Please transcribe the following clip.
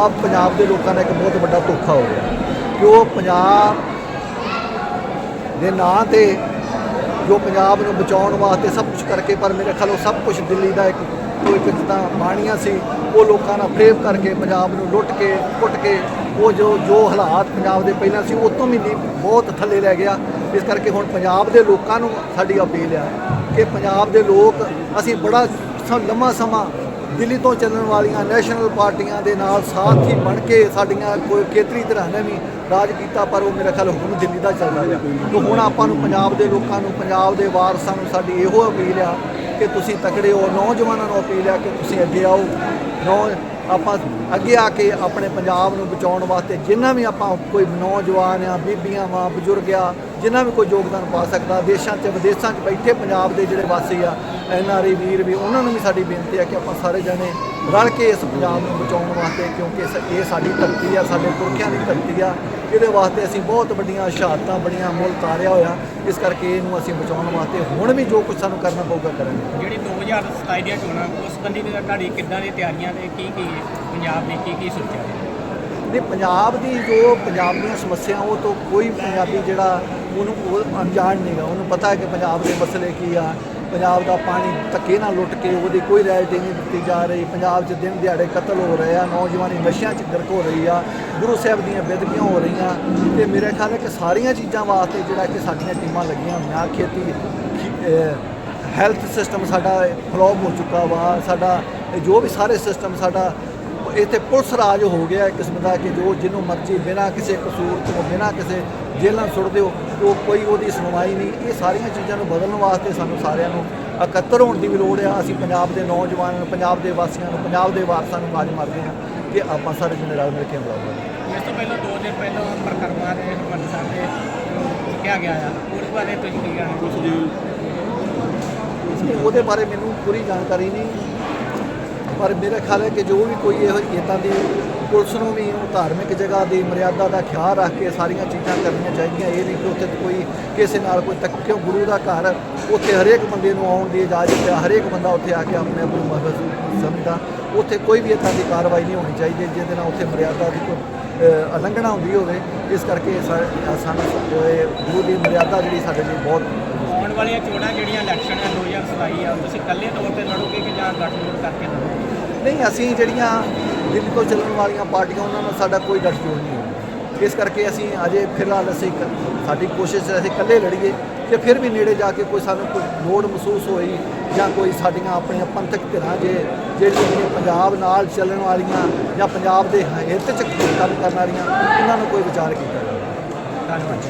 ਆਪ ਪੰਜਾਬ ਦੇ ਲੋਕਾਂ ਦਾ ਇੱਕ ਬਹੁਤ ਵੱਡਾ ਧੋਖਾ ਹੋ ਗਿਆ ਕਿ ਉਹ ਪੰਜਾਬ ਦੇ ਨਾਂ ਤੇ ਜੋ ਪੰਜਾਬ ਨੂੰ ਬਚਾਉਣ ਵਾਸਤੇ ਸਭ ਕੁਝ ਕਰਕੇ, ਪਰ ਮੇਰੇ ਖਿਆਲ ਉਹ ਸਭ ਕੁਝ ਦਿੱਲੀ ਦਾ ਇੱਕ ਕੋਈ ਇੱਕ ਬਾਣੀਆਂ ਸੀ, ਉਹ ਲੋਕਾਂ ਨਾਲ ਫਰੇਬ ਕਰਕੇ ਪੰਜਾਬ ਨੂੰ ਲੁੱਟ ਕੇ, ਕੁੱਟ ਕੇ, ਉਹ ਜੋ ਜੋ ਹਾਲਾਤ ਪੰਜਾਬ ਦੇ ਪਹਿਲਾਂ ਸੀ, ਉਹ ਤੋਂ ਵੀ ਨਹੀਂ, ਬਹੁਤ ਥੱਲੇ ਰਹਿ ਗਿਆ। ਇਸ ਕਰਕੇ ਹੁਣ ਪੰਜਾਬ ਦੇ ਲੋਕਾਂ ਨੂੰ ਸਾਡੀ ਅਪੀਲ ਆ ਕਿ ਪੰਜਾਬ ਦੇ ਲੋਕ, ਅਸੀਂ ਬੜਾ ਲੰਮਾ ਸਮਾਂ ਦਿੱਲੀ ਤੋਂ ਚੱਲਣ ਵਾਲੀਆਂ ਨੈਸ਼ਨਲ ਪਾਰਟੀਆਂ ਦੇ ਨਾਲ ਸਾਥੀ ਬਣ ਕੇ ਸਾਡੀਆਂ ਕੋਈ ਖੇਤਰੀ ਧਿਰਾਂ ਨੇ ਵੀ ਰਾਜ ਕੀਤਾ, ਪਰ ਉਹ ਮੇਰਾ ਖਿਆਲ ਹੁਣ ਦਿੱਲੀ ਦਾ ਚੱਲਦਾ ਰਿਹਾ। ਤੇ ਹੁਣ ਆਪਾਂ ਨੂੰ ਪੰਜਾਬ ਦੇ ਲੋਕਾਂ ਨੂੰ, ਪੰਜਾਬ ਦੇ ਵਾਰਸਾਂ ਨੂੰ ਸਾਡੀ ਇਹੋ ਅਪੀਲ ਆ ਕਿ ਤੁਸੀਂ ਤਕੜੇ ਹੋ, ਨੌਜਵਾਨਾਂ ਨੂੰ ਅਪੀਲ ਆ ਕਿ ਤੁਸੀਂ ਅੱਗੇ ਆਓ। ਨੌ, ਆਪਾਂ ਅੱਗੇ ਆ ਕੇ ਆਪਣੇ ਪੰਜਾਬ ਨੂੰ ਬਚਾਉਣ ਵਾਸਤੇ ਜਿੰਨਾ ਵੀ ਆਪਾਂ ਕੋਈ ਨੌਜਵਾਨ ਆ, ਬੀਬੀਆਂ ਵਾ, ਬਜ਼ੁਰਗ ਆ, ਜਿੰਨਾ ਵੀ ਕੋਈ ਯੋਗਦਾਨ ਪਾ ਸਕਦਾ, ਦੇਸ਼ਾਂ 'ਚ, ਵਿਦੇਸ਼ਾਂ 'ਚ ਬੈਠੇ ਪੰਜਾਬ ਦੇ ਜਿਹੜੇ ਵਾਸੀ ਆ ਐਨ ਆਰ ਆਈ ਵੀਰ ਵੀ ਉਹਨਾਂ ਨੂੰ ਵੀ ਸਾਡੀ ਬੇਨਤੀ ਹੈ ਕਿ ਆਪਾਂ ਸਾਰੇ ਜਣੇ ਰਲ ਕੇ ਇਸ ਪੰਜਾਬ ਨੂੰ ਬਚਾਉਣ ਵਾਸਤੇ ਕਿਉਂਕਿ ਇਹ ਸਾਡੀ ਧਰਤੀ ਆ ਸਾਡੇ ਪੁਰਖਿਆਂ ਦੀ ਧਰਤੀ ਆ। ਇਹਦੇ ਵਾਸਤੇ ਅਸੀਂ ਬਹੁਤ ਵੱਡੀਆਂ ਸ਼ਹਾਦਤਾਂ ਬੜੀਆਂ ਮੁੱਲ ਤਾਰਿਆ ਹੋਇਆ। ਇਸ ਕਰਕੇ ਇਹਨੂੰ ਅਸੀਂ ਬਚਾਉਣ ਵਾਸਤੇ ਹੁਣ ਵੀ ਜੋ ਕੁਝ ਸਾਨੂੰ ਕਰਨਾ ਪਊਗਾ ਕਰਾਂਗੇ। ਜਿਹੜੀ 2027 ਦੀਆਂ ਚੋਣਾਂ ਉਸ ਸੰਬੰਧੀ ਤੁਹਾਡੀ ਕਿੱਦਾਂ ਦੀ ਤਿਆਰੀਆਂ ਤੇ ਕੀ ਕੀ ਪੰਜਾਬ ਨੇ ਕੀ ਕੀ ਸੋਚਿਆ? ਨਹੀਂ ਪੰਜਾਬ ਦੀ ਜੋ ਪੰਜਾਬ ਦੀਆਂ ਸਮੱਸਿਆਵਾਂ ਉਹ ਤੋਂ ਕੋਈ ਪੰਜਾਬੀ ਜਿਹੜਾ ਉਹਨੂੰ ਉਹ ਅਣਜਾਣ ਨਹੀਂਗਾ ਉਹਨੂੰ ਪਤਾ ਹੈ ਕਿ ਪੰਜਾਬ ਦੇ ਮਸਲੇ ਕੀ ਆ ਪੰਜਾਬ ਦਾ ਪਾਣੀ ਧੱਕੇ ਨਾਲ ਲੁੱਟ ਕੇ ਉਹਦੀ ਕੋਈ ਰੈਲਟੀ ਨਹੀਂ ਦਿੱਤੀ ਜਾ ਰਹੀ। ਪੰਜਾਬ 'ਚ ਦਿਨ ਦਿਹਾੜੇ ਕਤਲ ਹੋ ਰਹੇ ਆ, ਨੌਜਵਾਨੀ ਨਸ਼ਿਆਂ 'ਚ ਗਰਕ ਹੋ ਰਹੀ ਆ, ਗੁਰੂ ਸਾਹਿਬ ਦੀਆਂ ਬੇਦਬੀਆਂ ਹੋ ਰਹੀਆਂ। ਤੇ ਮੇਰੇ ਖਿਆਲ ਹੈ ਕਿ ਸਾਰੀਆਂ ਚੀਜ਼ਾਂ ਵਾਸਤੇ ਜਿਹੜਾ ਕਿ ਸਾਡੀਆਂ ਟੀਮਾਂ ਲੱਗੀਆਂ ਹੋਈਆਂ, ਖੇਤੀ ਹੈਲਥ ਸਿਸਟਮ ਸਾਡਾ ਫਲੋਪ ਹੋ ਚੁੱਕਾ ਵਾ, ਸਾਡਾ ਜੋ ਵੀ ਸਾਰੇ ਸਿਸਟਮ ਸਾਡਾ ਇੱਥੇ ਪੁਲਿਸ ਰਾਜ ਹੋ ਗਿਆ ਇੱਕ ਕਿਸਮ ਦਾ ਕਿ ਜੋ ਜਿਹਨੂੰ ਮਰਜ਼ੀ ਬਿਨਾਂ ਕਿਸੇ ਕਸੂਰ ਤੋਂ ਬਿਨਾਂ ਕਿਸੇ ਜੇਲ੍ਹਾਂ ਸੁੱਟ ਦਿਓ ਉਹ ਕੋਈ ਉਹਦੀ ਸੁਣਵਾਈ ਨਹੀਂ। ਇਹ ਸਾਰੀਆਂ ਚੀਜ਼ਾਂ ਨੂੰ ਬਦਲਣ ਵਾਸਤੇ ਸਾਨੂੰ ਸਾਰਿਆਂ ਨੂੰ ਇਕੱਤਰ ਹੋਣ ਦੀ ਵੀ ਲੋੜ ਆ। ਅਸੀਂ ਪੰਜਾਬ ਦੇ ਨੌਜਵਾਨਾਂ ਨੂੰ ਪੰਜਾਬ ਦੇ ਵਾਸੀਆਂ ਨੂੰ ਪੰਜਾਬ ਦੇ ਵਾਰਸਾਂ ਨੂੰ ਆਵਾਜ਼ ਮਾਰਦੇ ਹਾਂ ਕਿ ਆਪਾਂ ਸਾਰੇ ਜਣੇ ਰਲ ਮਿਲ ਕੇ ਬੁਲਾਵਾਂਗੇ ਇਸ ਤੋਂ ਪਹਿਲਾਂ ਦੋ ਦਿਨ ਪਹਿਲਾਂ ਪ੍ਰਕਰਮਾ ਦੇ ਹਰਮੰਦਰ ਸਾਹਿਬ ਦੇ ਕਿਹਾ ਗਿਆ ਆ। ਉਸ ਬਾਰੇ ਤੁਸੀਂ ਕੀ ਕਹਿਣਾ ਨਹੀਂ, ਉਹਦੇ ਬਾਰੇ ਮੈਨੂੰ ਪੂਰੀ ਜਾਣਕਾਰੀ ਨਹੀਂ। ਪਰ ਮੇਰਾ ਖਿਆਲ ਹੈ ਕਿ ਜੋ ਵੀ ਕੋਈ ਇਹੋ ਇਦਾਂ ਦੀ ਪੁਲਿਸ ਨੂੰ ਵੀ ਧਾਰਮਿਕ ਜਗ੍ਹਾ ਦੀ ਮਰਿਆਦਾ ਦਾ ਖਿਆਲ ਰੱਖ ਕੇ ਸਾਰੀਆਂ ਚੀਜ਼ਾਂ ਕਰਨੀਆਂ ਚਾਹੀਦੀਆਂ, ਇਹ ਨਹੀਂ ਕਿ ਉੱਥੇ ਕੋਈ ਕਿਸੇ ਨਾਲ ਕੋਈ ਤੱਕ, ਕਿਉਂ ਗੁਰੂ ਦਾ ਘਰ, ਉੱਥੇ ਹਰੇਕ ਬੰਦੇ ਨੂੰ ਆਉਣ ਦੀ ਇਜਾਜ਼ਤ ਹੈ, ਹਰੇਕ ਬੰਦਾ ਉੱਥੇ ਆ ਕੇ ਆਪਣੇ ਆਪ ਨੂੰ ਮਹਿਸੂਸ ਸਮਝਦਾ। ਉੱਥੇ ਕੋਈ ਵੀ ਇਦਾਂ ਦੀ ਕਾਰਵਾਈ ਨਹੀਂ ਹੋਣੀ ਚਾਹੀਦੀ ਜਿਹਦੇ ਨਾਲ ਉੱਥੇ ਮਰਿਆਦਾ ਦੀ ਕੋਈ ਉਲੰਘਣਾ ਹੁੰਦੀ ਹੋਵੇ। ਇਸ ਕਰਕੇ ਸਾ- ਸਾਨੂੰ ਗੁਰੂ ਦੀ ਮਰਿਆਦਾ ਜਿਹੜੀ ਸਾਡੇ ਲਈ ਬਹੁਤ ਆਉਣ ਵਾਲੀਆਂ ਚੋਣਾਂ ਜਿਹੜੀਆਂ ਇਲੈਕਸ਼ਨ ਹੈ 2027 ਆ, ਤੁਸੀਂ ਇਕੱਲੇ ਤੌਰ ਤੇ ਲੜੋਗੇ ਕਿ ਜਾਂ ਗੱਠਜੋੜ ਕਰਕੇ ਲੜੋਗੇ? ਨਹੀਂ, ਅਸੀਂ ਜਿਹੜੀਆਂ ਦਿੱਲੀ ਤੋਂ ਚੱਲਣ ਵਾਲੀਆਂ ਪਾਰਟੀਆਂ, ਉਹਨਾਂ ਨਾਲ ਸਾਡਾ ਕੋਈ ਗੱਠਜੋੜ ਨਹੀਂ ਹੈ ਇਸ ਕਰਕੇ ਅਸੀਂ ਅਜੇ ਫਿਲਹਾਲ ਅਸੀਂ ਸਾਡੀ ਕੋਸ਼ਿਸ਼ ਹੈ ਅਸੀਂ ਇਕੱਲੇ ਲੜੀਏ ਤੇ ਫਿਰ ਵੀ ਨੇੜੇ ਜਾ ਕੇ ਕੋਈ ਸਾਨੂੰ ਕੋਈ ਲੋੜ ਮਹਿਸੂਸ ਹੋਈ ਜਾਂ ਕੋਈ ਸਾਡੀਆਂ ਆਪਣੀਆਂ ਪੰਥਕ ਧਿਰਾਂ ਜੇ, ਜਿਹੜੀਆਂ ਪੰਜਾਬ ਨਾਲ ਚੱਲਣ ਵਾਲੀਆਂ ਜਾਂ ਪੰਜਾਬ ਦੇ ਹਿੱਤ 'ਚ ਕੰਮ ਕਰਨ ਵਾਲੀਆਂ, ਉਹਨਾਂ ਨੂੰ ਕੋਈ ਵਿਚਾਰ ਕੀਤਾ ਜਾਵੇ। ਧੰਨਵਾਦ